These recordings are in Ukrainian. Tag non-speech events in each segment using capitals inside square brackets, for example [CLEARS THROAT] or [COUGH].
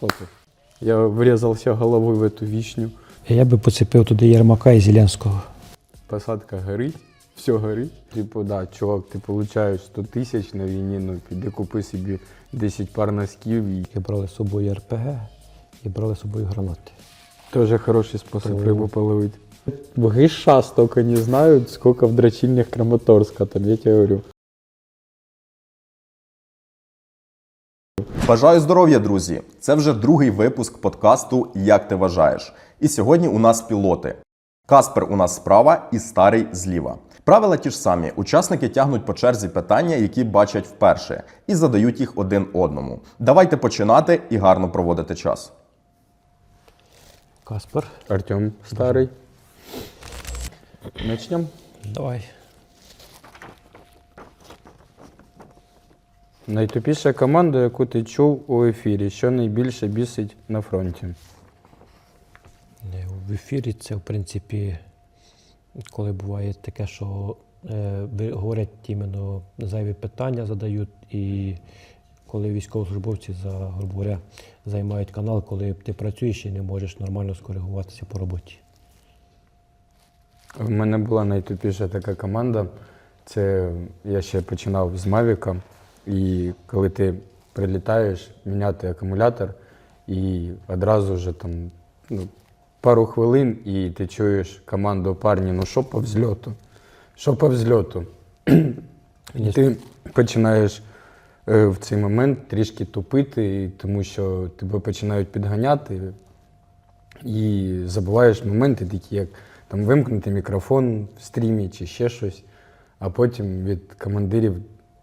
хлопець. Я врізався головою в эту вішню. Я би поцепив туди Єрмака і Зеленського. Посадка горить, все горить. Типу, да, чувак, ти получаєш 100 тисяч на війні, ну піди купи собі 10 пар носків і І брали з собою РПГ і брали з собою гранати. Тоже хороший способ О. рыбу половить. Боги сейчас только не знают, сколько в дрочильнях Краматорска, там я тебе говорю. Бажаю здоров'я, друзі! Це вже другий випуск подкасту Як ти вважаєш? І сьогодні у нас пілоти. Каспер у нас справа і старий зліва. Правила ті ж самі. Учасники тягнуть по черзі питання, які бачать вперше, і задають їх один одному. Давайте починати і гарно проводити час. Каспер, Артем старый. Начнем. давай. Найтупіша команда, яку ти чув у ефірі, що найбільше бісить на фронті. Е, В ефірі це, в принципі, коли буває таке, що е, говорять іменно зайві питання задають, і коли військовослужбовці за, грубо говоря, займають канал, коли ти працюєш і не можеш нормально скоригуватися по роботі. В мене була найтупіша така команда. Це я ще починав з Мавіка. І коли ти прилітаєш, міняти акумулятор, і одразу вже там ну, пару хвилин, і ти чуєш команду парні, ну що по взльоту? Що по взльоту? [CLEARS THROAT] І ти починаєш е, в цей момент трішки тупити, тому що тебе починають підганяти, і забуваєш моменти, такі як там вимкнути мікрофон в стрімі чи ще щось. А потім від командирів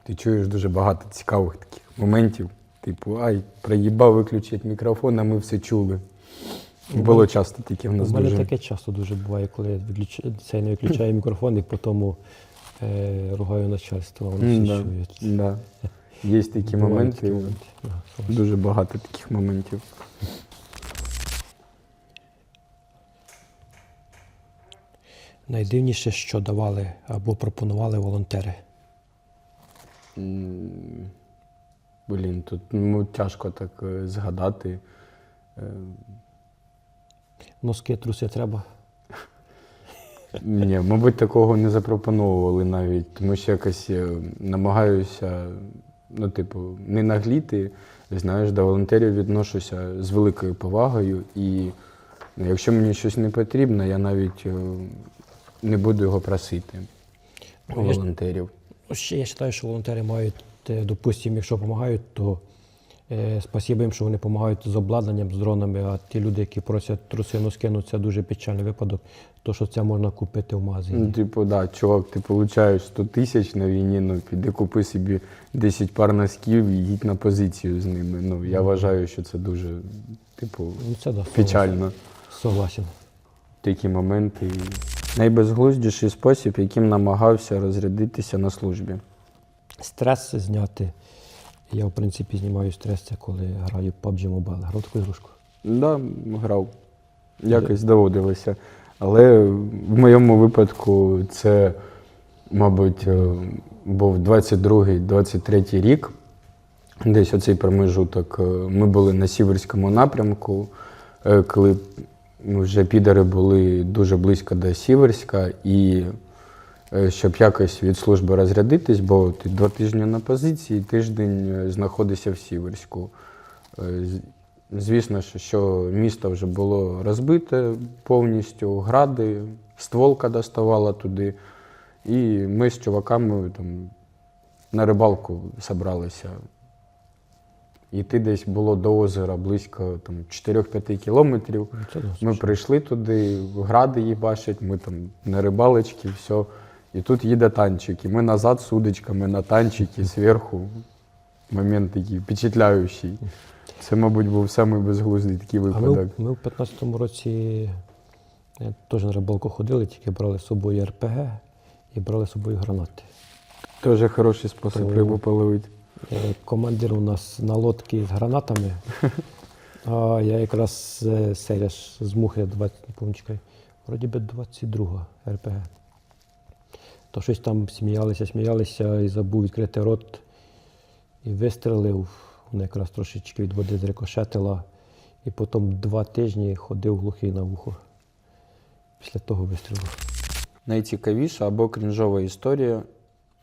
ти чуєш дуже багато цікавих таких моментів. Типу, ай, проїбав виключити мікрофон, а ми все чули. Було часто таке в нас У мене дуже. таке часто дуже буває, коли я виключ... цей не виключаю мікрофон і потім е, ругаю начальство, а воно все чують. да. Є такі моменти, такі моменти. Да, согласен. дуже багато таких моментів. Найдивніше, що давали або пропонували волонтери. Блін, тут ну, тяжко так е, згадати. Е, Носки, труси треба. Ні, мабуть, такого не запропоновували навіть, тому що якось е, намагаюся, ну, типу, не нагліти. Знаєш, до волонтерів відношуся з великою повагою, і ну, якщо мені щось не потрібно, я навіть не буду його просити у волонтерів. Ще я вважаю, що волонтери мають, е, допустимо, якщо допомагають, то е, спасибо їм, що вони допомагають з обладнанням, з дронами, а ті люди, які просять труси, носки, ну це дуже печальний випадок, то що це можна купити в магазині. Ну, типу, да, чувак, ти получаєш 100 тисяч на війні, ну піди купи собі 10 пар носків і їдь на позицію з ними. Ну, я вважаю, що це дуже, типу, Ну, це да, печально. Согласен. такі моменти. Найбезглуздіший спосіб, яким намагався розрядитися на службі. Стрес зняти. Я, в принципі, знімаю стрес, це коли граю в PUBG Mobile. Грав таку ігрушку. Да, грав. Якось доводилося. Але в моєму випадку це, мабуть, е, був 22-23 рік. Десь оцей промежуток. Е, Ми були на Сіверському напрямку, е, коли вже підари були дуже близько до Сіверська. І е, щоб якось від служби розрядитись, бо ти два тижні на позиції, тиждень е, знаходишся в Сіверську. Е, Звісно, що місто вже було розбите повністю, гради, стволка доставала туди. І ми з чуваками там, на рибалку зібралися. Йти десь було до озера близько там, 4-5 кілометрів. Ну, Це. Ми прийшли туди, гради їбачать, ми там на рибалочки, все. І тут їде танчик. І ми назад з удочками на танчики зверху. Момент такий впечатляючий. Це, мабуть, був самий безглуздий такий А ми, випадок. ми в 15-му році е, теж на рибалку ходили, тільки брали з собою РПГ і брали з собою гранати. Теж хороший спосіб То- рибу половити. Е, Командир у нас на лодці з гранатами. [LAUGHS] А я якраз е, серія з мухи 20, не вроді би 22 РПГ. То щось там сміялися, сміялися і забув відкрити рот і вистрелив. Вона якраз трошечки від води зрикошетила. І потім два тижні ходив глухий на вухо після того вистрілу. Найцікавіша або крінжова історія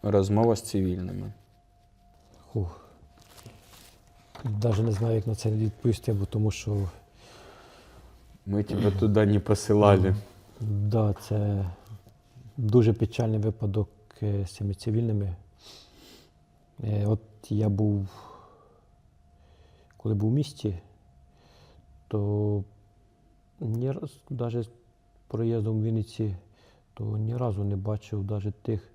розмова з цивільними. Фух. Навіть не знаю, як на це відповісти, бо тому що Ми тебе туди не посилали. да, це дуже печальний випадок е, з цими цивільними. Е, От я був, коли був в місті, то ні раз, навіть проїздом в Вінниці, то ні разу не бачив навіть тих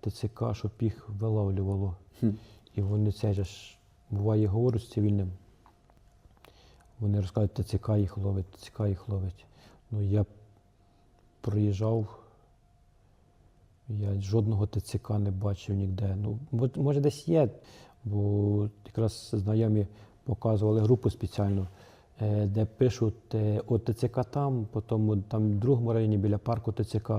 ТЦК, щоб їх вилавлювало. Хм. І вони це ж буває говорять з цивільним. Вони розказують, ТЦК їх ловить, ТЦК їх ловить. Ну я проїжджав, я жодного ТЦК не бачив ніде. Ну, може, десь є, бо якраз знайомі показували групу спеціальну, е, де пишуть е, от ТЦК там, потім от там в другому районі біля парку ТЦК.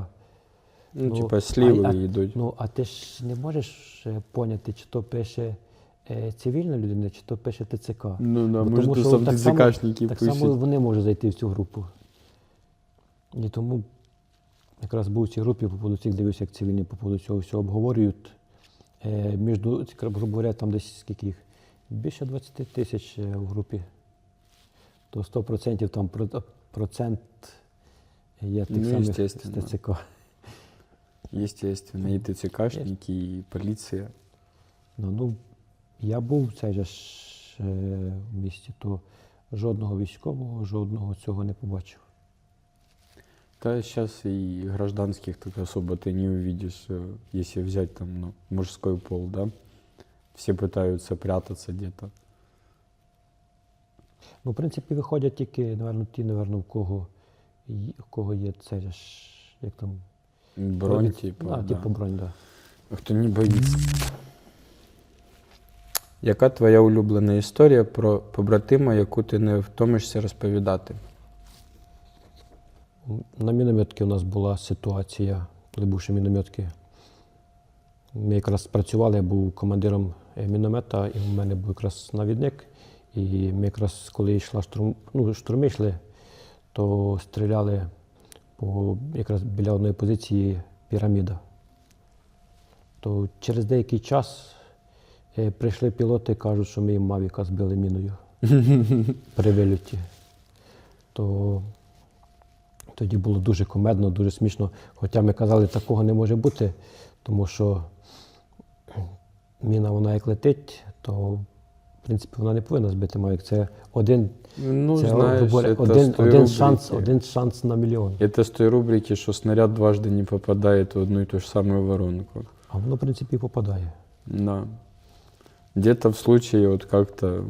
Ну, Ну, типа сліви а- а- йдуть. Ну, а ти ж не можеш е, поняти, чи то пише е, цивільна людина, чи то пише ТЦК. Ну, да, Бо може, тому що сам так само- Так само вони можуть зайти в цю групу. І тому якраз був в цій групі, по поводу цих дивився, як цивільні по поводу цього всього обговорюють. Е, між, грубо говоря, там десь скільки їх? Більше 20 тисяч е, в групі. То 100% там процент є тих Ну, самих з. ТЦК Естественно, і ТЦКшники, і поліція. Ну, ну, я був в цей же ж е, в місті, то жодного військового, жодного цього не побачив. Да, сейчас и гражданских так особо ты не увидишь, э, если взять там ну, мужской пол, да? Все пытаются прятаться где-то. Ну, в принципі, виходять тільки, напевно, ті, напевно, в кого, й- в кого є це ж, як там. Бронь, типа, А, да. типу бронь, так. Да. Хто не боїться. Яка твоя улюблена історія про побратима, яку ти не втомишся розповідати? На мінометки у нас була ситуація, коли був ще мінометки. Ми якраз працювали, я був командиром е, міномета, і в мене був якраз навідник. І ми якраз, коли йшла штурм, ну, штурми йшли, то стріляли по якраз біля одної позиції піраміда. То через деякий час е, прийшли пілоти і кажуть, що ми їм Мавіка збили міною [LAUGHS] при вильоті. То тоді було дуже комедно, дуже смішно. Хоча ми казали, такого не може бути, тому що міна вона як летить, то в принципі вона не повинна збити Мавік. Це один, Ну, це, знаєш, грубо говоря, это один, з тої один, шанс, рубрики. один шанс на мільйон. Это с той рубрики, что снаряд дважды не попадает в одну и ту же самую воронку. А воно, в принципі, попадає. Да. Где-то в случае вот как-то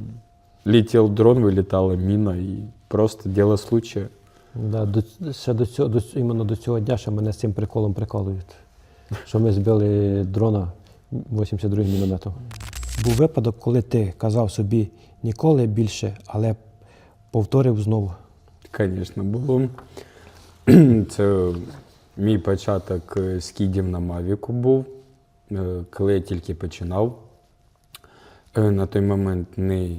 летел дрон, вылетала мина, и просто дело случая. Да, до, ще до цього, до, ць- іменно до цього дня ще мене з цим приколом приколують. Що ми збили дрона 82 мінометом. Був випадок, коли ти казав собі ніколи більше, але повторив знову. Звісно, було. [CLEARS THROAT] Це мій початок е, скідів на Мавіку був, е, коли я тільки починав. Е, На той момент не,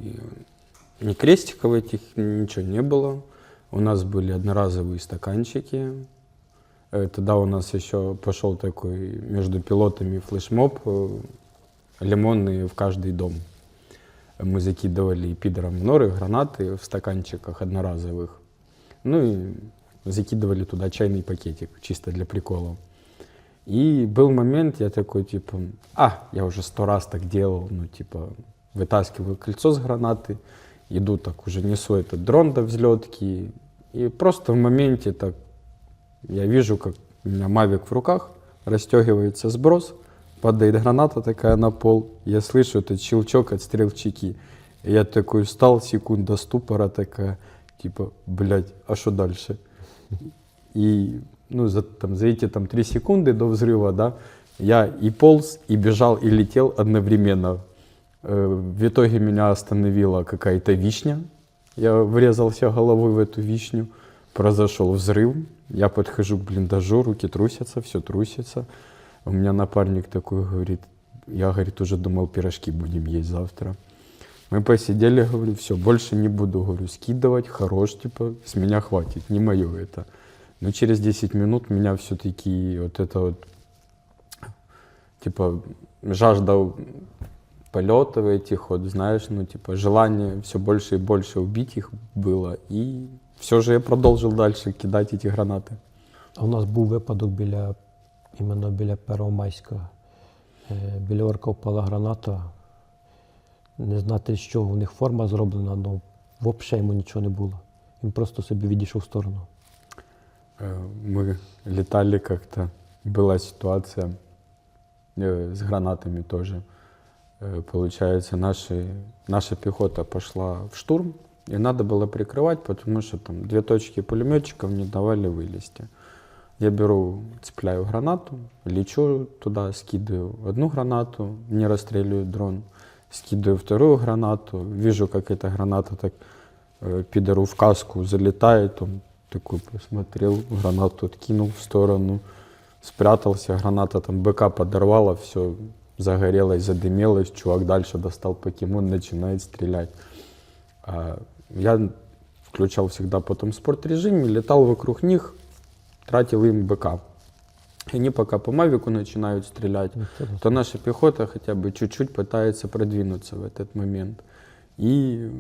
не крестиков этих, ничего не было. У нас были одноразовые стаканчики. Э, Тогда у нас еще пошел такой между пилотами флешмоб, э, лимонные в каждый дом. Мы закидывали пидором в норы, гранаты в стаканчиках одноразовых. Ну и закидывали туда чайный пакетик, чисто для прикола. И был момент, я такой, типа, а, я уже сто раз так делал, ну, типа, вытаскиваю кольцо с гранаты, иду так, уже несу этот дрон до взлетки, и просто в моменте так, я вижу, как у меня мавик в руках, расстегивается сброс, падает граната такая на пол, я слышу этот щелчок от стрелчики. И я такой встал, секунда ступора такая, типа, блядь, а что дальше? И, ну, за, там, за эти там три секунды до взрыва, да, я и полз, и бежал, и летел одновременно. Э, В итоге меня остановила какая-то вишня. Я врезался головой в эту вишню. Произошел взрыв. Я подхожу к блиндажу, руки трусятся, все трусится. У меня напарник такой говорит, я, говорит, уже думал, пирожки будем есть завтра. Мы посидели, говорю, все, больше не буду, говорю, скидывать, хорош, типа, с меня хватит, не мое это. Но через 10 минут меня все-таки вот это вот, типа, жажда полетов этих вот, знаешь, ну, типа, желание все больше и больше убить их было. И все же я продолжил дальше кидать эти гранаты. А У нас був випадок біля, іменно біля Первомайська. Е, Біля орка впала граната. Не знати, з чого в них форма зроблена, але взагалі йому нічого не було. Він просто собі відійшов в сторону. Э, Мы летали как-то, была ситуация э, с гранатами тоже. Э, Получается, наши, наша пехота пошла в штурм, и надо было прикрывать, потому что там две точки пулеметчиков не давали вылезти. Я беру, цепляю гранату, лечу туда, скидываю одну гранату, не расстреливаю дрон, скидываю вторую гранату, вижу, как эта граната так э, пидору в каску залетает, он такой посмотрел, гранату откинул в сторону, спрятался, граната там БК подорвала, все загорелось, задымелось, чувак дальше достал покемон, начинает стрелять. А я включал всегда потом спорт-режим, и летал вокруг них, тратил им БК. И они пока по Мавику начинают стрелять, то наша пехота хотя бы чуть-чуть пытается продвинуться в этот момент. И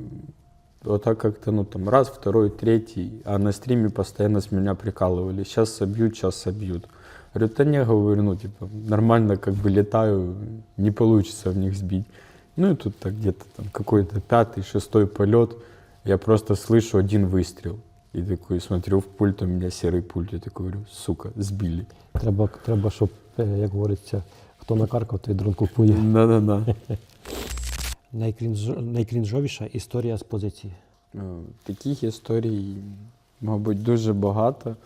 вот так как-то, ну там, раз, второй, третий, а на стриме постоянно с меня прикалывали. Сейчас собьют, сейчас собьют. Говорю, да не, говорю, ну, типа, нормально как бы летаю, не получится в них сбить. Ну и тут так где-то там какой-то пятый, шестой полет, я просто слышу один выстрел. И такой смотрю в пульт, у меня серый пульт, я такой говорю, сука, сбили. Треба, треба щоб, е, як говориться, хто накаркав, той дрон купує. Да-да-да. [LAUGHS] Найкрінж... Найкрінжовіша історія з позиції. Е, Таких історій, мабуть, дуже багато,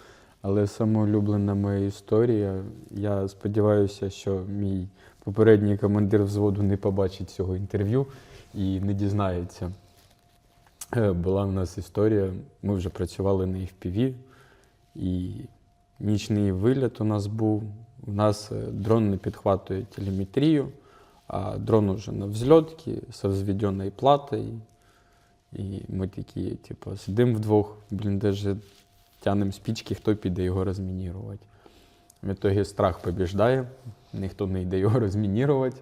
але саме улюблена моя історія. Я сподіваюся, що мій попередній командир взводу не побачить цього інтерв'ю і не дізнається. Е, Була в нас історія, ми вже працювали на FPV, і нічний виліт у нас був. У нас е, дрон не підхватує телеметрію, а дрон уже на взльотці з взведеною платою. І ми такі, типу, сидимо вдвох, блін, даже тянемо спічки, хто піде його розмінірувати. В итоге страх побіждає, ніхто не йде його розмінірувати.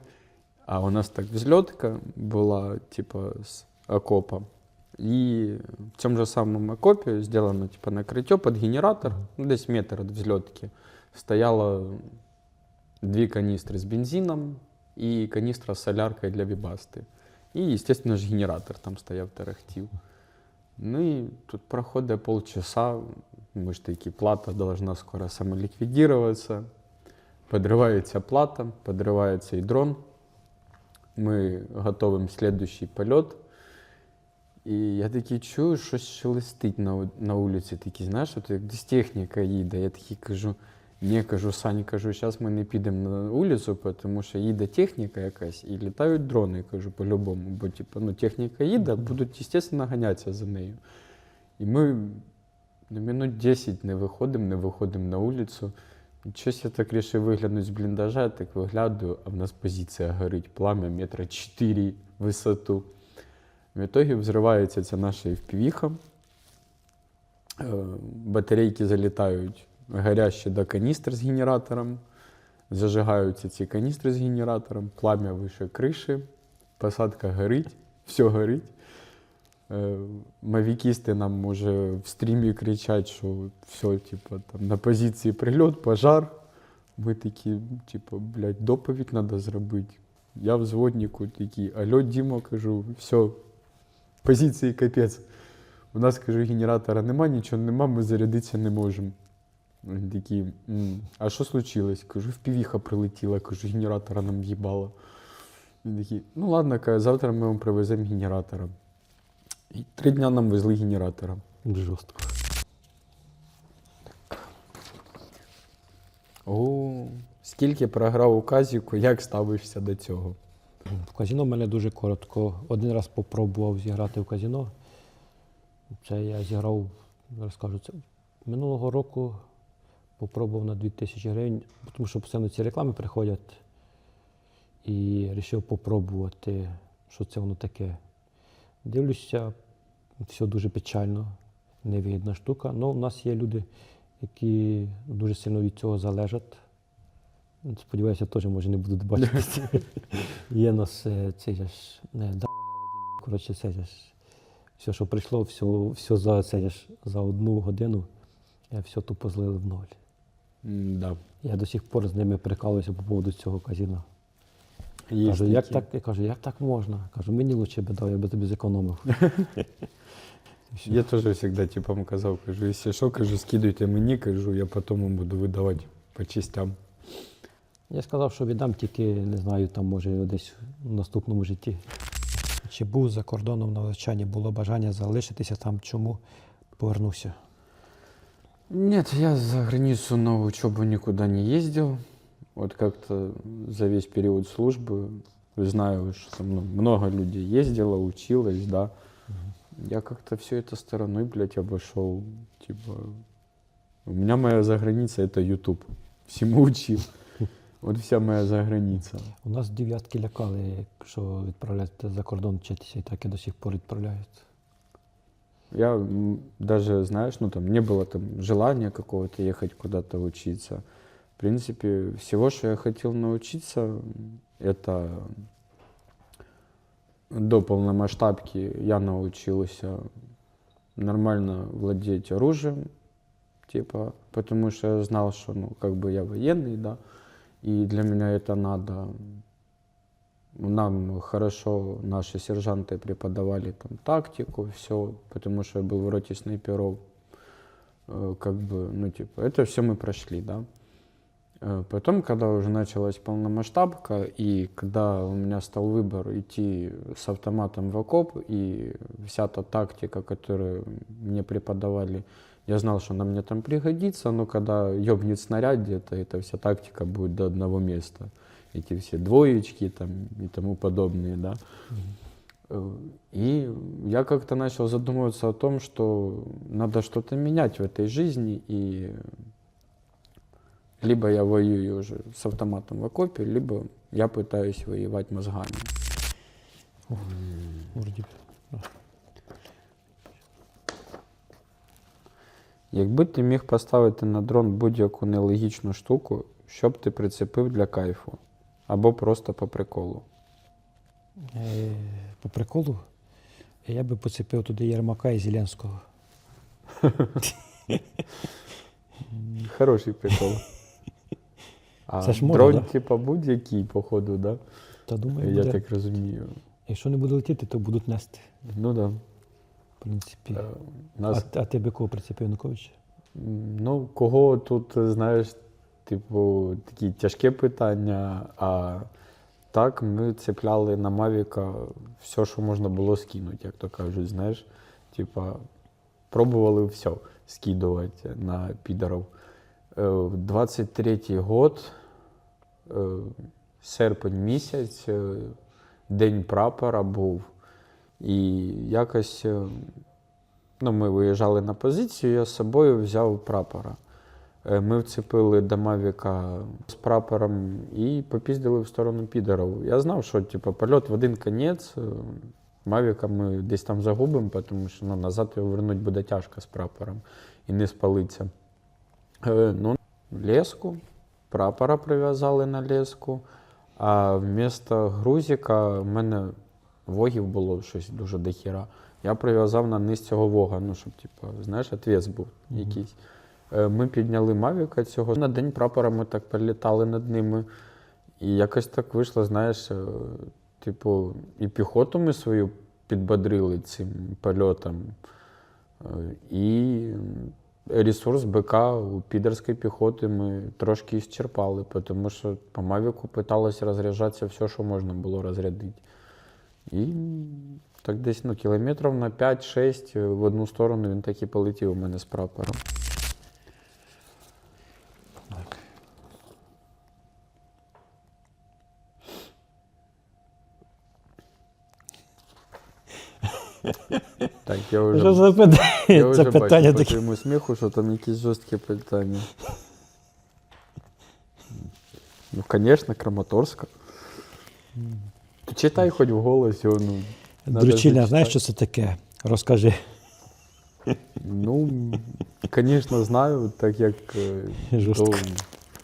А у нас так взльотка була, типу, з окопа. І в цьому же самому окопі зроблено типу, накриття під генератор, ну, десь метр від взльотки. Стояло дві каністри з бензином і каністра з соляркою для вібасти. І, естественно, ж генератор там стояв, тарахтів. Ну і тут проходить полчаса, ми ж таки, плата должна скоро самоліквідуватися. Подрывается плата, подрывается и дрон. Мы готовим следующий полет. І я такий чую, щось шелестить на, на вулиці. Такий, знаєш, от як десь техніка їде. Я такий кажу, ні, кажу, Сані, кажу, зараз ми не підемо на вулицю, тому що їде техніка якась і літають дрони, кажу, по-любому. Бо типу, ну, техніка їде, будуть, звісно, ганятися за нею. І ми на минут 10 не виходимо, не виходимо на вулицю. Щось я так вирішив виглянути з бліндажа, так виглядаю, а в нас позиція горить, пламя метра 4 в висоту. В итоге взривається ця наша FPV-ха. Е, Батарейки залітають гарячі до каністр з генератором. Зажигаються ці каністри з генератором, пламя вище криші, посадка горить, [LAUGHS] все горить. Е, Мавікісти нам уже в стрімі кричать, що все, типу, там на позиції прильот, пожар. Ми такі, типу, блядь, доповідь треба зробити. Я взводнику такий, алло, Діма, кажу, все, позиції капець. У нас, кажу, генератора нема, нічого нема, ми зарядитися не можемо. Він такий, а що случилось? Кажу, впівіха прилетіла, кажу, генератора нам в'їбало. Він такий, ну ладно, каже, завтра ми вам привеземо генератора. І три дня нам везли генератора. Жорстко. О, скільки програв у казіку, як ставишся до цього? В казіно в мене дуже коротко. Один раз попробував зіграти в казіно. Це я зіграв, розкажу, це минулого року попробував на 2000 гривень, тому що постійно ці реклами приходять. І вирішив попробувати, що це воно таке. Дивлюся, все дуже печально, невигідна штука. Ну, у нас є люди, які дуже сильно від цього залежать. Сподіваюся, теж може не будуть бачити. [LAUGHS] Є нас е, цей ж не да, коротше, це ж все, що прийшло, все, все за це ж за одну годину, е, все тупо злили в ноль. Да. Я до сих пор з ними прикалуюся по поводу цього казіна. Є Кажу, як так? Я кажу, як так можна? Кажу, мені лучше би дав, я би тобі зекономив. [LAUGHS] Я теж завжди типам казав, кажу, якщо що, кажу, скидуйте мені, кажу, я потім буду видавати по частям. Я сказав, що віддам тільки, не знаю, там може десь в наступному житті. Чи був за кордоном на навчанні, було бажання залишитися там, чому повернувся? Нет, я за границу на учебу никуда не ездил. Вот как-то за весь период службы знаю, что там ну, много людей ездило, училось, да. Я как-то все это стороной, блядь, обошел. Типа, у меня моя заграница это YouTube. Всему учил. Вот вся моя заграница. У нас дев'ятки лякали, що відправляти за кордон вчитися, і так і до сих пор відправляють. Я м, даже, знаешь, ну там не было там желания какого-то ехать куда-то учиться. В принципе, всего, что я хотел научиться, м, это до полномасштабки я научился нормально владеть оружием, типа, потому что я знал, что, ну, как бы я военный, да, и для меня это надо. Нам хорошо наши сержанты преподавали там тактику, все, потому что я был в роте снайперов. Э, Как бы, ну, типа, это все мы прошли, да. Э, Потом, когда уже началась полномасштабка, и когда у меня стал выбор идти с автоматом в окоп, и вся та тактика, которую мне преподавали, я знал, что она мне там пригодится, но когда ёбнет снаряд где-то, эта вся тактика будет до одного места. Эти все двоечки там и тому подобные, да. Э, И я как-то начал задумываться о том, что надо что-то менять в этой жизни, и либо я воюю уже с автоматом в окопе, либо я пытаюсь воевать мозгами. Вроді. Якби ти міг поставити на дрон будь-яку нелогічну штуку, що б ти прицепив для кайфу? Або просто по приколу. Е, по приколу, я би поцепив туди Єрмака і Зеленського. [LAUGHS] Хороший прикол. [LAUGHS] А Це ж дрон, да? типа, будь-який, походу, да? Та думаю, Я буде. так розумію. якщо не буде летіти, то будуть нести. Ну да. В принципі. Е, Нас А, а ти би кого прицепив Януковича? Ну, кого тут, знаєш, типу, такі тяжке питання, а так ми цепляли на Мавіка все, що можна було скинути, як то кажуть, знаєш. Типа, пробували все скидувати на підарів. Е, 23-й год, е, серпень місяць, е, День прапора був. І якось е, Ну, ми виїжджали на позицію, я з собою взяв прапора. Е, Ми вцепили до Мавіка з прапором і попіздили в сторону підерів. Я знав, що типу, польот в один кінець. е, Мавіка ми десь там загубимо, тому що ну, назад його вернути буде тяжко з прапором і не спалиться. Е, Ну, леску, прапора прив'язали на леску, а вмісто грузика в мене вогів було щось дуже дохіра. Я прив'язав на низ цього вога, ну, щоб, типу, знаєш, отвес був якийсь. Е, Ми підняли Мавіка цього. На день прапора ми так прилітали над ними. І якось так вийшло, знаєш, е, типу, і піхоту ми свою підбодрили цим польотом. Е, І ресурс БК у підерської піхоти ми трошки ісчерпали, тому що по Мавіку питалося розряджатися все, що можна було розрядити. І так десь ну, кілометрів на 5-6 в одну сторону він так і полетів у мене з прапором. Так, я вже, Що за питання? я Це вже питання бачу по таке. твоєму сміху, що там якісь жорсткі питання. [LAUGHS] Ну, звісно, Краматорська. Ти Читай хоч в голосі, ну. Надо знаєш, що це таке? Розкажи. Ну, звісно, знаю, так як е, Жорстко.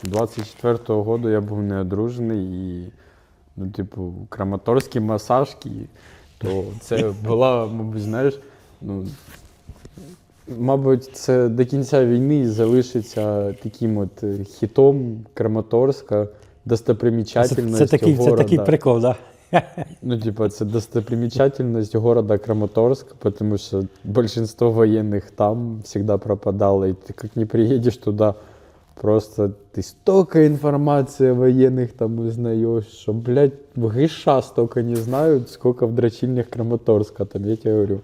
до 24-го року я був не одружений і, ну, типу, краматорські масажки, то це була, мабуть, знаєш, ну, мабуть, це до кінця війни залишиться таким от е, хітом Краматорська, Це, достопримічательністю це, такий, це такий прикол, так? [LAUGHS] Ну, типа, це достопримечательность города Краматорск, потому что большинство военных там всегда пропадало, и ты как не приедешь туда, просто ты столько информации о военных там узнаешь, что, блядь, в гриша столько не знают, сколько в дрочильнях Краматорска, там, я тебе говорю.